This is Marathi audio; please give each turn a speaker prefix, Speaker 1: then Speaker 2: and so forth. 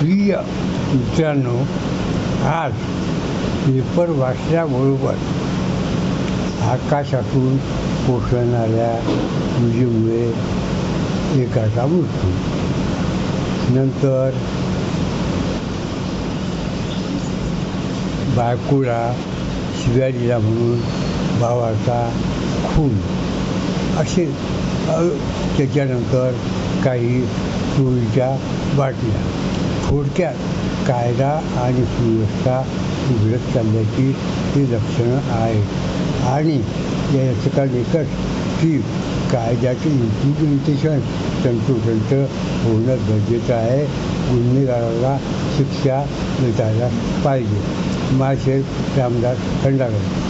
Speaker 1: प्रिय मित्रांनो आज पेपर वाचल्याबरोबर आकाशातून कोसळणाऱ्या विजेमुळे एकाचा मृत्यू. नंतर बायकोला शिवाजीला म्हणून भावाचा खून. असे त्याच्यानंतर काही चोरीच्या बाटल्या थोडक्यात कायदा आणि सुव्यवस्था बिघडत चालल्याची ही लक्षणं आहेत. आणि या कारण एकच की कायद्याचे इम्प्लिमेंटेशन तंतोतंत होणं गरजेचं आहे. गुन्हेगाराला शिक्षा मिळायला पाहिजे. माझे रामदास खंडागळे.